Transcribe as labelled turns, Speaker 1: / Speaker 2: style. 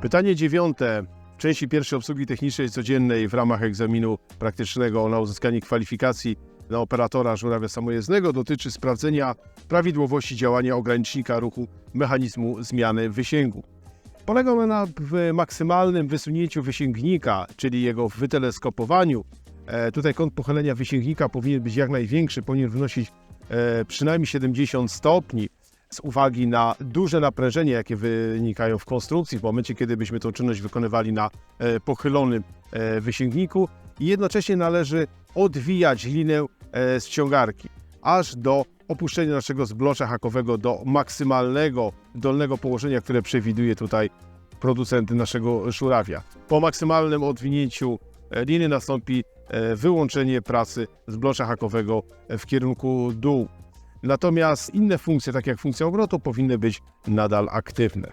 Speaker 1: Pytanie dziewiąte. W części pierwszej obsługi technicznej codziennej w ramach egzaminu praktycznego na uzyskanie kwalifikacji na operatora żurawia samojezdnego dotyczy sprawdzenia prawidłowości działania ogranicznika ruchu mechanizmu zmiany wysięgu. Polega ona na maksymalnym wysunięciu wysięgnika, czyli jego wyteleskopowaniu. E, tutaj kąt pochylenia wysięgnika powinien być jak największy, powinien wynosić e, przynajmniej 70 stopni z uwagi na duże naprężenie, jakie wynikają w konstrukcji, w momencie, kiedy byśmy tę czynność wykonywali na e, pochylonym e, wysięgniku i jednocześnie należy odwijać linę e, z ciągarki aż do opuszczenia naszego zblocza hakowego do maksymalnego dolnego położenia, które przewiduje tutaj producent naszego żurawia. Po maksymalnym odwinięciu liny nastąpi wyłączenie pracy zblocza hakowego w kierunku dół. Natomiast inne funkcje, takie jak funkcja obrotu, powinny być nadal aktywne.